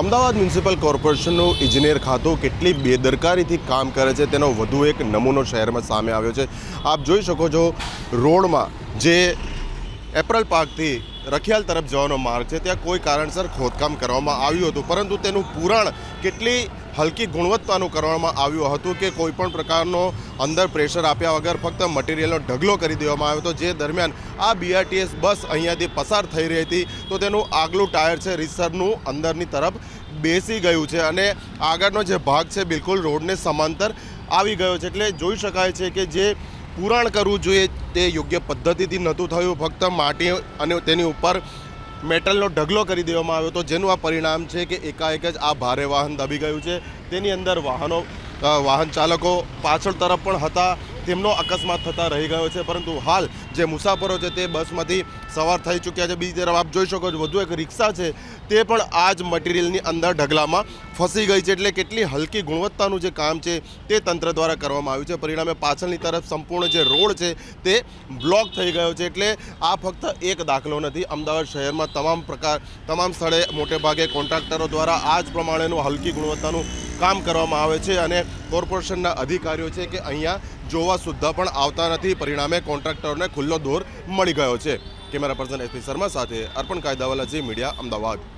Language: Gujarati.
અમદાવાદ મ્યુનિસિપલ કોર્પોરેશનનું ઇજનેર ખાતું કેટલી બેદરકારીથી કામ કરે છે તેનો વધુ એક નમૂનો શહેરમાં સામે આવ્યો છે. આપ જોઈ શકો છો, રોડમાં જે એપ્રલ પાર્કથી રખિયાલ તરફ જવાનો માર્ગ છે, ત્યાં કોઈ કારણસર ખોદકામ કરવામાં આવ્યું હતું, પરંતુ તેનું પુરાણ કેટલી હલકી ગુણવત્તાનું કરવામાં આવ્યું હતું કે કોઈપણ પ્રકારનો અંદર પ્રેશર આપ્યા વગર ફક્ત મટીરિયલનો ઢગલો કરી દેવામાં આવ્યો હતો. જે દરમિયાન આ બીઆરટીએસ બસ અહીંયાથી પસાર થઈ રહી હતી. તો તેનું આગલું ટાયર છે રીસરનું અંદરની તરફ બેસી ગયું છે અને આગળનો જે ભાગ છે બિલકુલ રોડને સમાંતર આવી ગયો છે. એટલે જોઈ શકાય છે કે જે પુરાણ કરવું જોઈએ તે યોગ્ય પદ્ધતિથી નહોતું થયું. ફક્ત માટી અને તેની ઉપર મેટલનો ઢગલો કરી દેવામાં આવ્યો તો જેનું આ પરિણામ છે કે એકાએક જ આ ભારે વાહન દબી ગયું છે. તેની અંદર વાહનો વાહન ચાલકો પાછળ તરફ પણ હતા. તેમનો અકસ્માત થતા રહી ગયો છે. પરંતુ હાલ જે મુસાફરો છે તે બસમાંથી સવાર થઈ ચૂક્યા છે. બીજી તરફ આપ જોઈ શકો છો, વધુ એક રિક્ષા છે તે પણ આ જ મટીરિયલની અંદર ઢગલામાં ફસી ગઈ છે. એટલે કેટલી હલકી ગુણવત્તાનું જે કામ છે તે તંત્ર દ્વારા કરવામાં આવ્યું છે. પરિણામે પાછળની તરફ સંપૂર્ણ જે રોડ છે તે બ્લોક થઈ ગયો છે. એટલે આ ફક્ત એક દાખલો નથી. અમદાવાદ શહેરમાં તમામ પ્રકાર, તમામ સ્થળે મોટેભાગે કોન્ટ્રાક્ટરો દ્વારા આ જ પ્રમાણેનું હલકી ગુણવત્તાનું કામ કરવામાં આવે છે. અને કોર્પોરેશનના અધિકારીઓ છે કે અહીંયા જોવા સુદ્ધા પણ આવતા નથી. પરિણામે કોન્ટ્રાક્ટરોને ખુલ્લો દોર મળી ગયો છે. કેમેરા પર્સન એસપી શર્મા સાથે અર્પણ કાયદાવાલા જે મીડિયા અમદાવાદ.